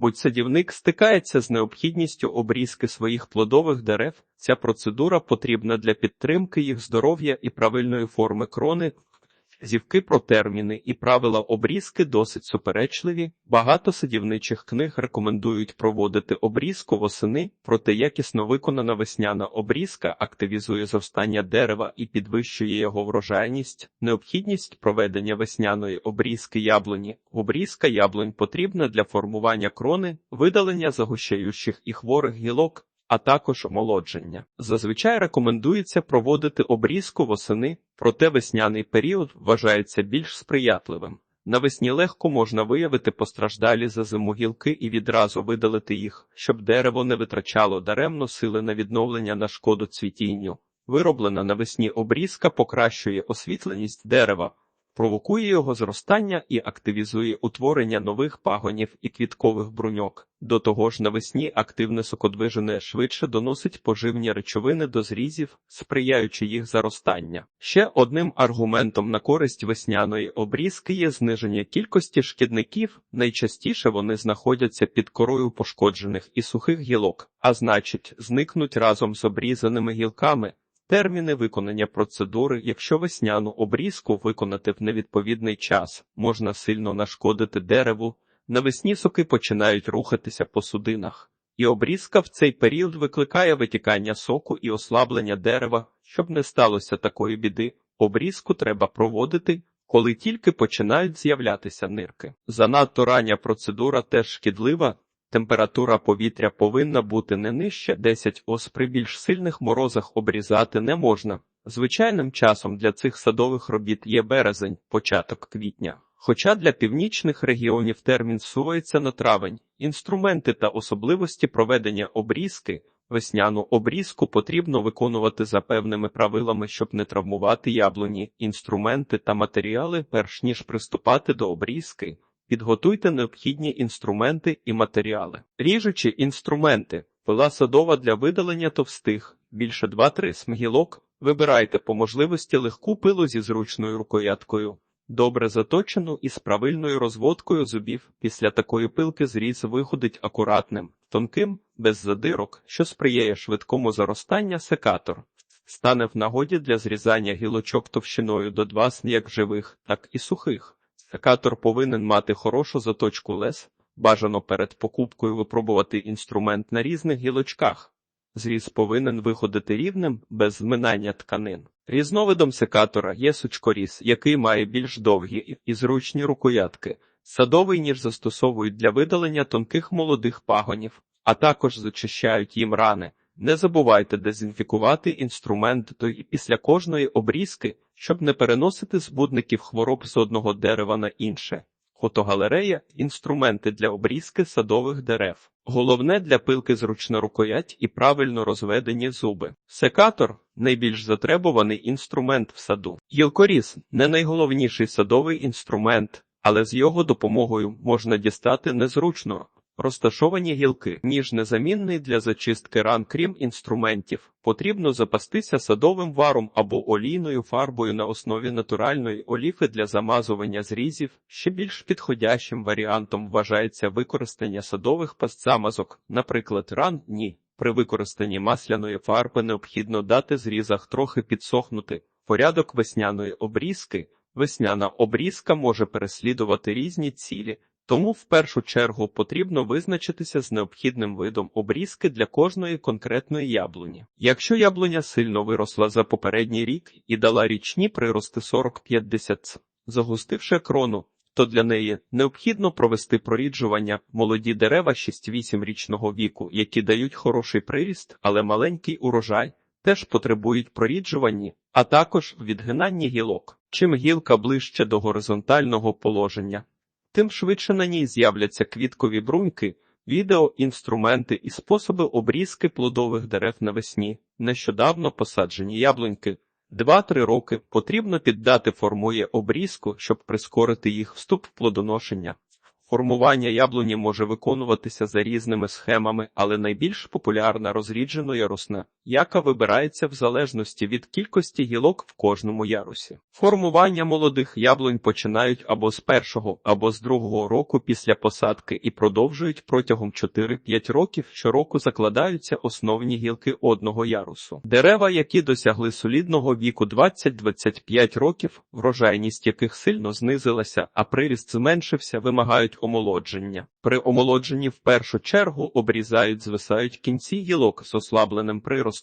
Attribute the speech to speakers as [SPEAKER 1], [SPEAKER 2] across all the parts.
[SPEAKER 1] Будь-садівник стикається з необхідністю обрізки своїх плодових дерев. Ця процедура потрібна для підтримки їх здоров'я і правильної форми крони. Зівки про терміни і правила обрізки досить суперечливі. Багато садівничих книг рекомендують проводити обрізку восени, проте якісно виконана весняна обрізка активізує зростання дерева і підвищує його врожайність. Необхідність проведення весняної обрізки яблуні. Обрізка яблунь потрібна для формування крони, видалення загущаючих і хворих гілок, а також омолодження. Зазвичай рекомендується проводити обрізку восени, проте весняний період вважається більш сприятливим. Навесні легко можна виявити постраждалі за зиму гілки і відразу видалити їх, щоб дерево не витрачало даремно сили на відновлення на шкоду цвітінню. Вироблена навесні обрізка покращує освітленість дерева, провокує його зростання і активізує утворення нових пагонів і квіткових бруньок. До того ж, навесні активне сокодвижене швидше доносить поживні речовини до зрізів, сприяючи їх заростання. Ще одним аргументом на користь весняної обрізки є зниження кількості шкідників. Найчастіше вони знаходяться під корою пошкоджених і сухих гілок, а значить, зникнуть разом з обрізаними гілками. Терміни виконання процедури, якщо весняну обрізку виконати в невідповідний час, можна сильно нашкодити дереву. Навесні соки починають рухатися по судинах, і обрізка в цей період викликає витікання соку і ослаблення дерева. Щоб не сталося такої біди, обрізку треба проводити, коли тільки починають з'являтися нирки. Занадто рання процедура теж шкідлива. Температура повітря повинна бути не нижче 10 ос при більш сильних морозах обрізати не можна. Звичайним часом для цих садових робіт є березень, початок квітня. Хоча для північних регіонів термін сувається на травень, інструменти та особливості проведення обрізки, весняну обрізку потрібно виконувати за певними правилами, щоб не травмувати яблуні, інструменти та матеріали, перш ніж приступати до обрізки. Підготуйте необхідні інструменти і матеріали. Ріжучі інструменти, пила садова для видалення товстих, більше 2-3 смгілок. Вибирайте по можливості легку пилу зі зручною рукояткою, добре заточену і з правильною розводкою зубів. Після такої пилки зріз виходить акуратним, тонким, без задирок, що сприяє швидкому заростанню секатор. Стане в нагоді для зрізання гілочок товщиною до 2 як живих, так і сухих. Секатор повинен мати хорошу заточку лез, бажано перед покупкою випробувати інструмент на різних гілочках. Зріз повинен виходити рівним, без зминання тканин. Різновидом секатора є сучкоріз, який має більш довгі і зручні рукоятки. Садовий ніж застосовують для видалення тонких молодих пагонів, а також зачищають їм рани. Не забувайте дезінфікувати інструмент до і після кожної обрізки, щоб не переносити збудників хвороб з одного дерева на інше. Фотогалерея інструменти для обрізки садових дерев. Головне для пилки зручна рукоять і правильно розведені зуби. Секатор найбільш затребуваний інструмент в саду. Гілкоріз не найголовніший садовий інструмент, але з його допомогою можна дістати незручно Розташовані гілки, ніж незамінний для зачистки ран, крім інструментів, потрібно запастися садовим варом або олійною фарбою на основі натуральної оліфи для замазування зрізів. Ще більш підходящим варіантом вважається використання садових пастзамазок, наприклад, ран ні. При використанні масляної фарби необхідно дати зрізах трохи підсохнути. Порядок весняної обрізки. Весняна обрізка може переслідувати різні цілі. Тому в першу чергу потрібно визначитися з необхідним видом обрізки для кожної конкретної яблуні. Якщо яблуня сильно виросла за попередній рік і дала річні прирости 40-50 загустивши крону, то для неї необхідно провести проріджування молоді дерева 6-8 річного віку, які дають хороший приріст, але маленький урожай, теж потребують проріджування, а також відгинання гілок. Чим гілка ближче до горизонтального положення, тим швидше на ній з'являться квіткові бруньки, відео, інструменти і способи обрізки плодових дерев навесні. Нещодавно посаджені яблуньки. Два-три роки потрібно піддати формує обрізку, щоб прискорити їх вступ в плодоношення. Формування яблуні може виконуватися за різними схемами, але найбільш популярна розріджено ярусна. Яка вибирається в залежності від кількості гілок в кожному ярусі. Формування молодих яблунь починають або з першого, або з другого року після посадки і продовжують протягом 4-5 років. Щороку закладаються основні гілки одного ярусу. Дерева, які досягли солідного віку 20-25 років, врожайність яких сильно знизилася, а приріст зменшився, вимагають омолодження. При омолодженні в першу чергу обрізають, звисають кінці гілок з ослабленим приростом,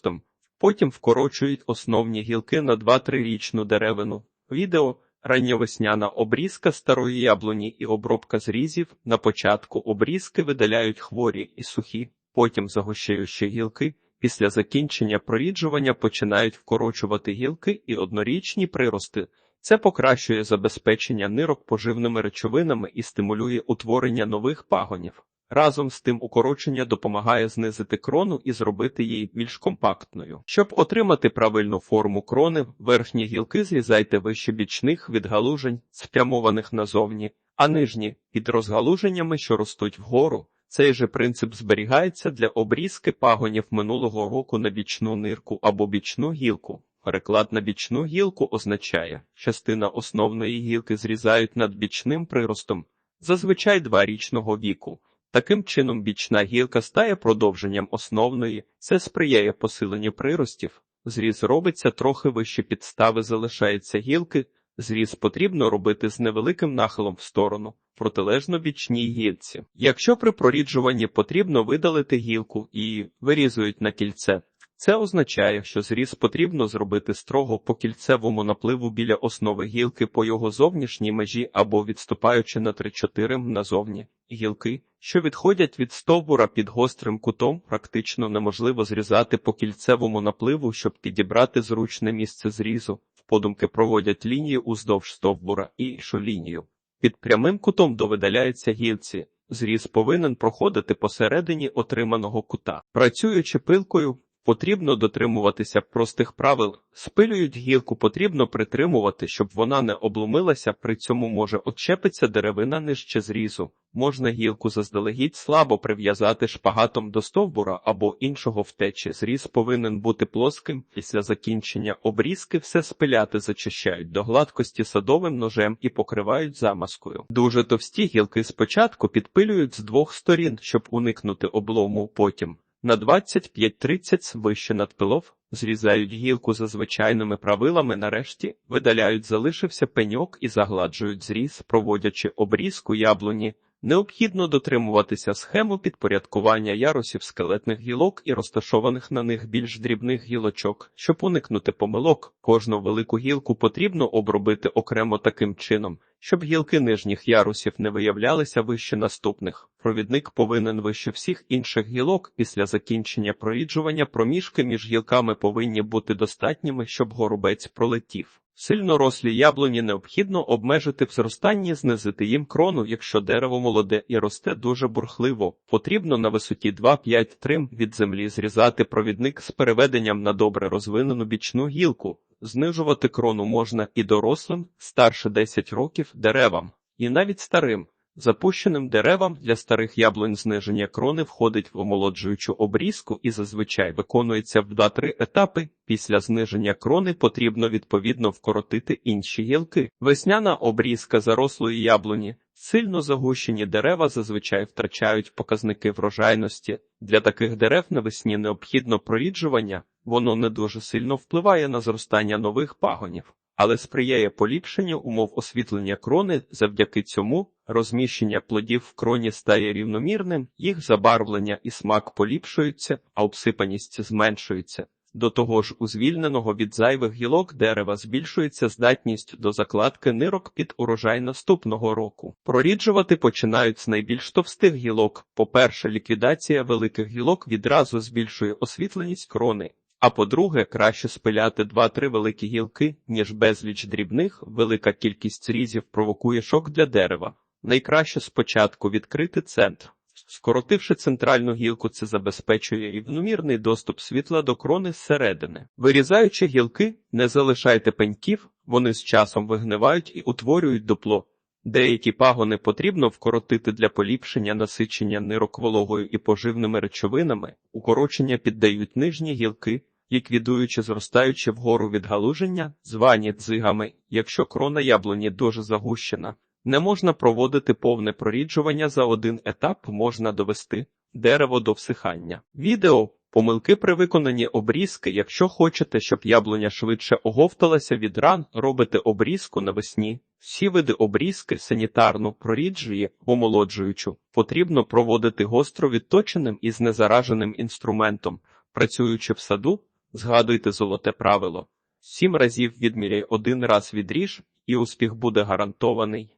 [SPEAKER 1] потім вкорочують основні гілки на 2-3 річну деревину. Відео ранньовесняна обрізка старої яблуні і обробка зрізів. На початку обрізки видаляють хворі і сухі, потім загущаючи гілки. Після закінчення проріджування починають вкорочувати гілки і однорічні прирости. Це покращує забезпечення нирок поживними речовинами і стимулює утворення нових пагонів. Разом з тим укорочення допомагає знизити крону і зробити її більш компактною. Щоб отримати правильну форму крони, верхні гілки зрізайте вище бічних відгалужень, спрямованих назовні, а нижні під розгалуженнями, що ростуть вгору. Цей же принцип зберігається для обрізки пагонів минулого року на бічну нирку або бічну гілку. Переклад на бічну гілку означає, частина основної гілки зрізають над бічним приростом, зазвичай дворічного віку. Таким чином, бічна гілка стає продовженням основної, це сприяє посиленню приростів. Зріз робиться трохи вище підстави, залишаються гілки. Зріз потрібно робити з невеликим нахилом в сторону, протилежно бічній гілці. Якщо при проріджуванні потрібно видалити гілку і вирізують на кільце, це означає, що зріз потрібно зробити строго по кільцевому напливу біля основи гілки по його зовнішній межі або відступаючи на 3-4 назовні. Гілки, що відходять від стовбура під гострим кутом, практично неможливо зрізати по кільцевому напливу, щоб підібрати зручне місце зрізу. Подумки проводять лінію уздовж стовбура і іншу лінію. Під прямим кутом довидаляється гілці. Зріз повинен проходити посередині отриманого кута. Працюючи пилкою, Потрібно дотримуватися простих правил. Спилюють гілку, потрібно притримувати, щоб вона не обломилася, при цьому може отчепиться деревина нижче зрізу. Можна гілку заздалегідь слабо прив'язати шпагатом до стовбура або іншого втечі. Зріз повинен бути плоским. Після закінчення обрізки все спиляти зачищають до гладкості садовим ножем і покривають замазкою. Дуже товсті гілки спочатку підпилюють з двох сторін, щоб уникнути облому потім. На 25-30 вище надпилов зрізають гілку за звичайними правилами, нарешті видаляють залишився пеньок і загладжують зріз, проводячи обрізку яблуні. Необхідно дотримуватися схему підпорядкування ярусів скелетних гілок і розташованих на них більш дрібних гілочок. Щоб уникнути помилок, кожну велику гілку потрібно обробити окремо таким чином, щоб гілки нижніх ярусів не виявлялися вище наступних. Провідник повинен вище всіх інших гілок після закінчення проїджування проміжки між гілками повинні бути достатніми, щоб горобець пролетів. Сильно рослі яблуні необхідно обмежити в зростанні, знизити їм крону, якщо дерево молоде і росте дуже бурхливо. Потрібно на висоті 2-5 трим від землі зрізати провідник з переведенням на добре розвинену бічну гілку. Знижувати крону можна і дорослим, старше 10 років деревам, і навіть старим. Запущеним деревам для старих яблунь зниження крони входить в омолоджуючу обрізку і зазвичай виконується в 2-3 етапи. Після зниження крони потрібно відповідно вкоротити інші гілки. Весняна обрізка зарослої яблуні. Сильно загущені дерева зазвичай втрачають показники врожайності. Для таких дерев навесні необхідно проріджування, воно не дуже сильно впливає на зростання нових пагонів але сприяє поліпшенню умов освітлення крони завдяки цьому розміщення плодів в кроні стає рівномірним, їх забарвлення і смак поліпшуються, а обсипаність зменшується. До того ж, у звільненого від зайвих гілок дерева збільшується здатність до закладки нирок під урожай наступного року. Проріджувати починають з найбільш товстих гілок. По-перше, ліквідація великих гілок відразу збільшує освітленість крони, а по-друге, краще спиляти два-три великі гілки, ніж безліч дрібних, велика кількість зрізів провокує шок для дерева. Найкраще спочатку відкрити центр. Скоротивши центральну гілку, це забезпечує рівномірний доступ світла до крони зсередини. Вирізаючи гілки, не залишайте пеньків, вони з часом вигнивають і утворюють дупло. Деякі пагони потрібно вкоротити для поліпшення насичення нирок вологою і поживними речовинами, укорочення піддають нижні гілки, ліквідуючи зростаюче вгору відгалуження, звані дзигами, якщо крона яблуні дуже загущена. Не можна проводити повне проріджування за один етап, можна довести дерево до всихання. Відео Помилки при виконанні обрізки. Якщо хочете, щоб яблуня швидше оговталася від ран, робите обрізку навесні. Всі види обрізки санітарну, проріджує, омолоджуючу, потрібно проводити гостро відточеним і знезараженим інструментом. Працюючи в саду, згадуйте золоте правило. Сім разів відміряй один раз відріж, і успіх буде гарантований.